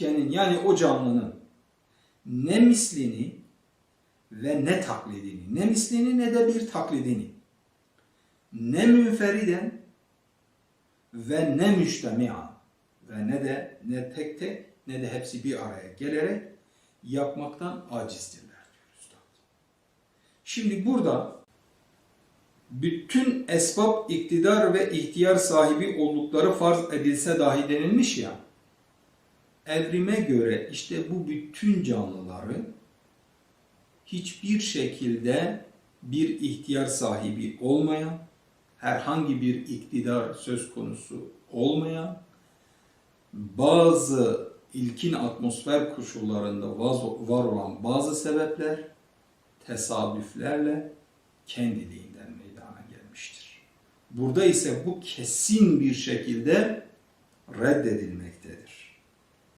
ikkenin yani o canlının ne mislini ve ne taklidini, ne mislini ne de bir taklidini, ne münferiden ve ne müştemi'a ve ne de ne tek tek ne de hepsi bir araya gelerek yapmaktan acizdirler diyor Üstad. Şimdi burada bütün esbab iktidar ve ihtiyar sahibi oldukları farz edilse dahi denilmiş ya, evrime göre işte bu bütün canlıların hiçbir şekilde bir ihtiyar sahibi olmayan, herhangi bir iktidar söz konusu olmayan, bazı ilkin atmosfer koşullarında var olan bazı sebepler tesadüflerle kendiliğinden meydana gelmiştir. Burada ise bu kesin bir şekilde reddedilmektedir.